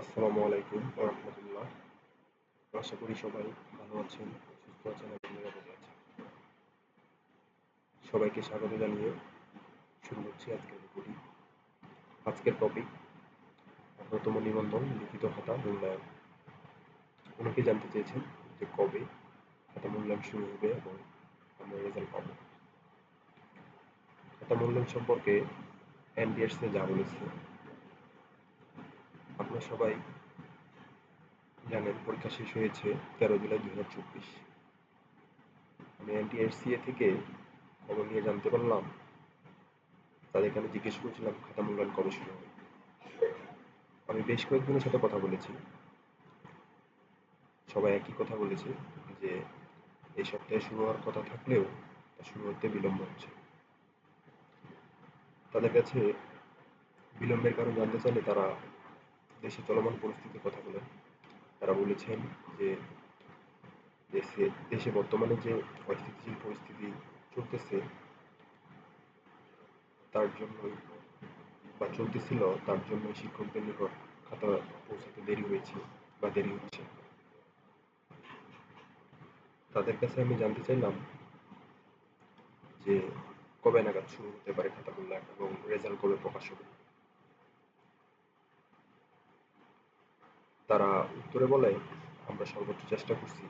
আসসালামু আলাইকুম রহমতুল্লাহ। আশা করি সবাই ভালো আছেন, সুস্থ আছেন এবং নিরাপদে আছেন। সবাইকে স্বাগত জানিয়ে শুরু করছি আজকের রিপোর্টিং আজকের টপিক অন্যতম নিবন্ধন, লিখিত খাতা, মূল্যায়ন। অনেকে জানতে চেয়েছেন যে কবে খাতা মূল্যায়ন শুরু হবে এবং আমরা রেজাল্ট পাবো। খাতা মূল্যায়ন সম্পর্কে এনডিএসে যা বলেছে আপনারা সবাই জানেন, পরীক্ষা শেষ হয়েছে তেরো জুলাই দুই হাজার চব্বিশ। আমি এনটিআরসিএ থেকে খবর নিয়ে জানতে পারলাম তাদেরকে আমি জিজ্ঞেস করছিলাম, খাতা মূল্যায়ন কবে শুরু হবে? আমি বেশ কয়েকজনের সাথে কথা বলেছি। সবাই একই কথা বলেছে যে, এই সপ্তাহে শুরু হওয়ার কথা থাকলেও তা শুরু হতে বিলম্ব হচ্ছে। তাদের কাছে বিলম্বের কারণ জানতে চাইলে তারা দেশে চলমান পরিস্থিতির কথা বলেন তারা বলেছেন যে দেশে দেশে বর্তমানে যে অস্থিতিশীল পরিস্থিতি চলতেছে, তার জন্যই বা চলতেছিল, তার জন্য শিক্ষকদের নিকট খাতা পৌঁছাতে দেরি হয়েছে বা দেরি হচ্ছে। তাদের কাছে আমি জানতে চাইলাম যে কবে নাগাদ শুরু হতে পারে খাতা মূল্যায়ন এবং রেজাল্ট কবে প্রকাশ হবে? তারা উত্তরে বলে, আমরা সর্বোচ্চ চেষ্টা করছি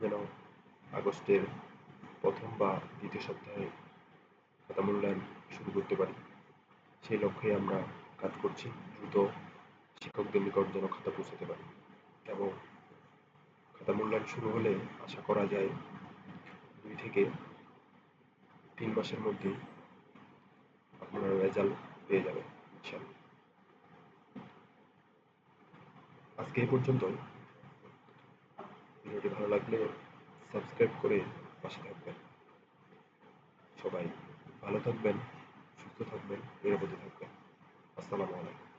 যেন আগস্টের প্রথম বা দ্বিতীয় সপ্তাহে খাতা মূল্যায়ন শুরু করতে পারি। সেই লক্ষ্যে আমরা কাজ করছি, দ্রুত শিক্ষকদের নিকট যেন খাতা পৌঁছাতে পারি। এবং খাতা মূল্যায়ন শুরু হলে আশা করা যায় দুই থেকে তিন মাসের মধ্যে আপনারা রেজাল্ট পেয়ে যাবেন ইনশাল্লাহ আজকে এই পর্যন্তই। ভিডিওটি ভালো লাগলে সাবস্ক্রাইব করে পাশে থাকবেন। সবাই ভালো থাকবেন, সুস্থ থাকবেন, নিরাপদে থাকবেন। আসসালামু আলাইকুম।